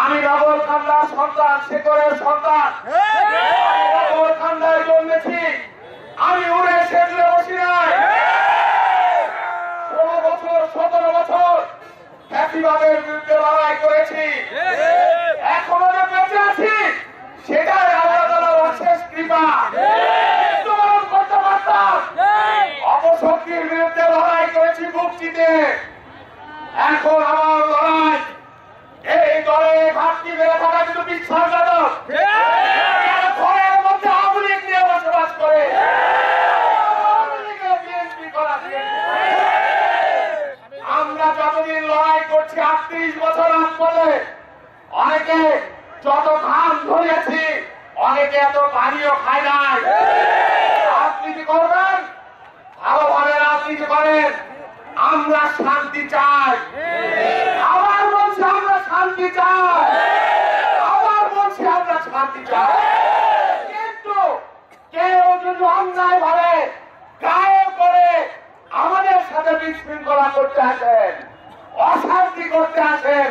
আমি নগর কান্দার সন্তান শেখরের সন্তান। আমি নগর কান্দায় জন্মেছি। আমি উড়ে সেজলে বসি নাই ষোলো বছর সতেরো বছর ফ্যাসিবাদের বিরুদ্ধে লড়াই করেছি এখনও যে বেঁচে আছি সেটাই আল্লাহ তাআলার অশেষ কৃপা মৃত্যুবরণ করতে পারতাম অপশক্তির বিরুদ্ধে লড়াই করেছি মুক্তিতে এখন আমার লড়াই এই দলে ঘাটতি মেরে থাকা কিন্তু বিশ্বাসঘাতক এরা ঘরের মধ্যে আওয়ামী লীগ নিয়ে বসবাস করে আওয়ামী লীগের বিএনপি করা আমরা যতদিন লড়াই করছি আটত্রিশ বছর আমলে অনেকে যত ঘাম ধরেছি, অনেকে এত পানিও খায় নাই। রাজনীতি করবেন? ভালোভাবে রাজনীতি করেন। আমরা শান্তি চাই। আবার বলছি আমরা শান্তি চাই। আবার বলছি আমরা শান্তি চাই। কিন্তু কেউ যদি অন্যায় ভাবে, গায়ে করে আমাদের সাথে বিশৃঙ্খলা করতে আসেন, অশান্তি করতে আসেন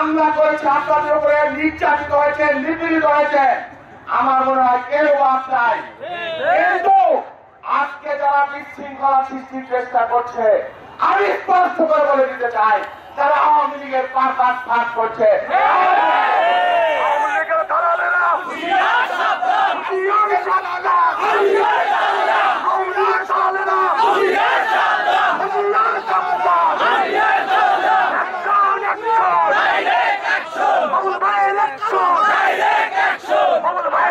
হামলা করেছে আপনাদের উপরে নির্যাতিত হয়েছে নিপীড়িত হয়েছে। আমার মনে হয় কেউ বাদ নাই। কিন্তু আজকে যারা বিশৃঙ্খলা সৃষ্টির চেষ্টা করছে আমি স্পষ্ট করে বলে দিতে চাই তারা আওয়ামী লীগের পারপাস ফাঁস করছে। আওয়ামী লীগের দালালেরা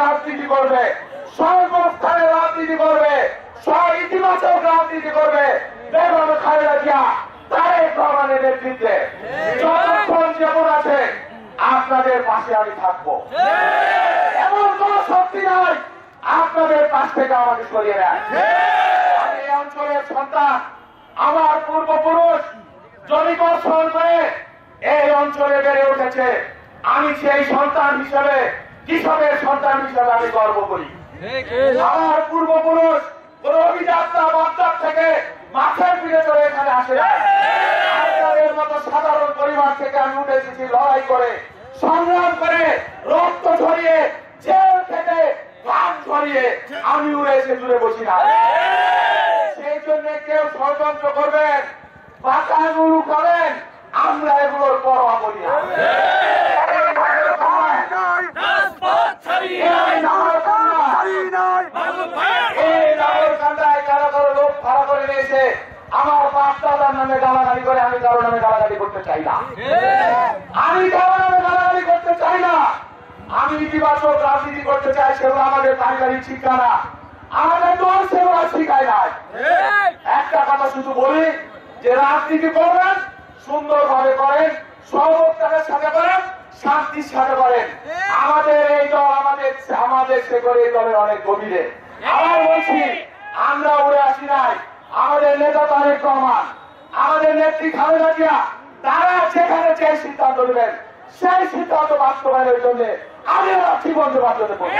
রাজনীতি করবে সর্বস্থানে রাজনীতি করবে সব রাজনীতি করবে। বেগম খালেদা জিয়া, তারেক রহমানের নেতৃত্বে। যতক্ষণ যেমন আছে, আপনাদের পাশে আমি থাকব। এমন কোন শক্তি নাই, আপনাদের পাশ থেকে আমাকে সরিয়ে নেয়। আমি এই অঞ্চলের সন্তান আমার পূর্বপুরুষ জমিকর্ষণ করে এই অঞ্চলে বেড়ে উঠেছে। আমি সেই সন্তান হিসেবে, কৃষকের সন্তান হিসেবে আমি গর্ব করি। আমার পূর্বপুরুষ অভিযাত্রা থেকে ফিরে চলে এখানে আসে সাধারণ পরিবার থেকে আমি উঠে এসেছি লড়াই করে করে, রক্ত জেল থেকে আমি উড়ে এসে জুড়ে বসি না। জন্য কেউ ষড়যন্ত্র করবেন গরু করেন, আমরা এগুলোর পরোয়া করি আমি করতে চাই না। আমি সেগুলো আমাদের পারিবারিক শিক্ষা আমাদের দল সেগুলো শিখায় নাই। শুধু বলি যে রাজনীতি করবেন সুন্দরভাবে করেন সর্বোত্তরের সাথে করেন, শান্তির সাথে করেন। আমাদের এই দল, আমাদের আমাদের শেখরে এই দলের অনেক গভীরে। আবার বলছি, আমরা উড়ে আসি নাই। আমাদের নেতা তারেক রহমান, আমাদের নেত্রী খালেদা জিয়া, তারা যেখানে যে সিদ্ধান্ত নেবেন। সেই সিদ্ধান্ত বাস্তবায়নের জন্য আমি দেওয়ার জন্য বলি।